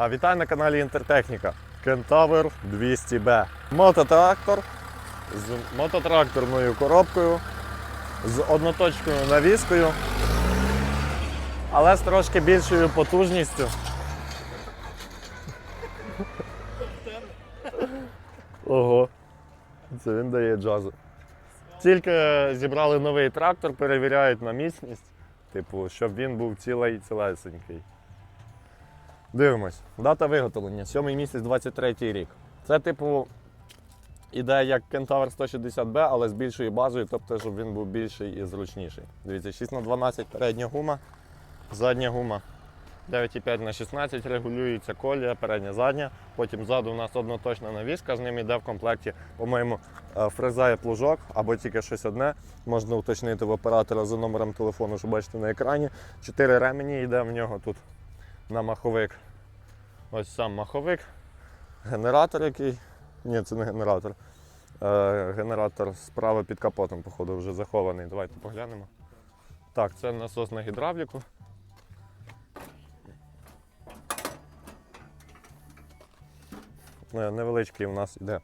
А вітаю на каналі Інтертехніка. Кентавр 200B. Мототрактор з мототракторною коробкою, з одноточкою навіскою, але з трошки більшою потужністю. Ого, це він дає джазу. Тільки зібрали новий трактор, перевіряють на міцність, типу, щоб він був цілий цілесенький. Дивимось. Дата виготовлення. 7 місяць 23 рік. Це, типу, іде як Кентавр 160B, але з більшою базою, тобто, щоб він був більший і зручніший. Дивіться, 6 на 12 передня гума, задня гума. 9,5 на 16 регулюється колія, передня, задня. Потім ззаду у нас одноточна навіска, з ним йде в комплекті, по-моєму, е, фреза і плужок або тільки щось одне. Можна уточнити в оператора за номером телефону, що бачите на екрані. Чотири ремені йде в нього тут на маховик. Ось сам маховик, генератор який. Ні, це не генератор. Е, генератор справа під капотом, походу, вже захований. Давайте поглянемо. Так, це насос на гідравліку. Е, Невеличкий у нас йде е,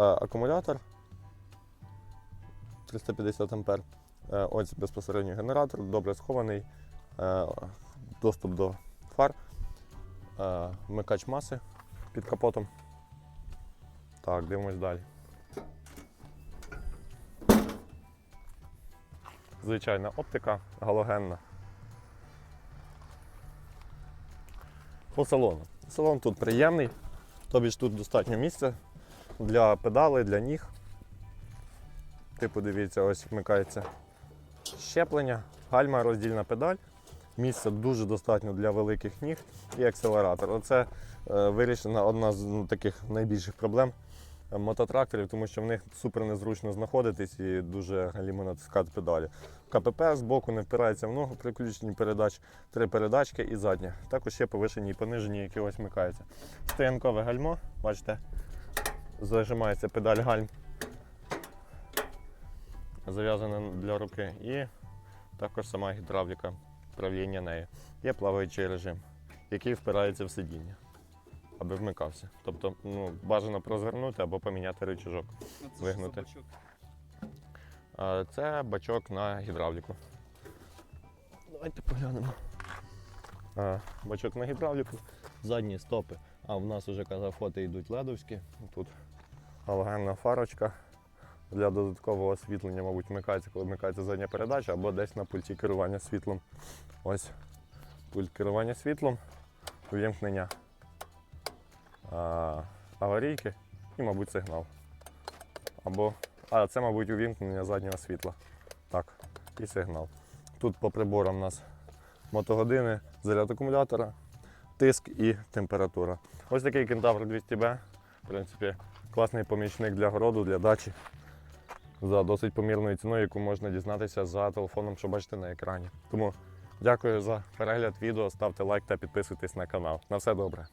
акумулятор 350 ампер. Ось безпосередньо генератор, добре схований, доступ до фар, е, вмикач маси під капотом. Так, дивимось далі. Звичайна оптика галогенна. По салону. Салон тут приємний, тобі ж тут достатньо місця для педалей, для ніг. Типу, дивіться, ось вмикається щеплення, гальма, роздільна педаль. Місця дуже достатньо для великих ніг і акселератор. Оце е, вирішена одна з ну, таких найбільших проблем е, мототракторів, тому що в них супер незручно знаходитись і дуже галімо натискати педалі. КПП з боку не впирається в ногу, при включенні передач три передачки і задня. Також є повишені і понижені, які ось вмикаються. Стоянкове гальмо, бачите, зажимається педаль гальм. Зав'язана для руки. І також сама гідравліка управління нею. Є плаваючий режим, який впирається в сидіння, аби вмикався. Тобто ну, бажано розвернути або поміняти рычажок. Вигнути. А Це бачок на гідравліку. Давайте поглянемо. А, Бачок на гідравліку, задні стопи. А в нас вже казав, фото йдуть ледовські. Тут галогенна фарочка. Для додаткового освітлення, мабуть, вмикається, коли вмикається задня передача, або десь на пульті керування світлом. Ось пульт керування світлом, увімкнення а, аварійки і, мабуть, сигнал. Або, а це, мабуть, увімкнення заднього світла. Так, і сигнал. Тут по приборам у нас мотогодини, заряд акумулятора, тиск і температура. Ось такий кентавр 200B. В принципі, класний помічник для городу, для дачі за досить помірною ціною, яку можна дізнатися за телефоном, що бачите на екрані. Тому дякую за перегляд відео, ставте лайк та підписуйтесь на канал. На все добре.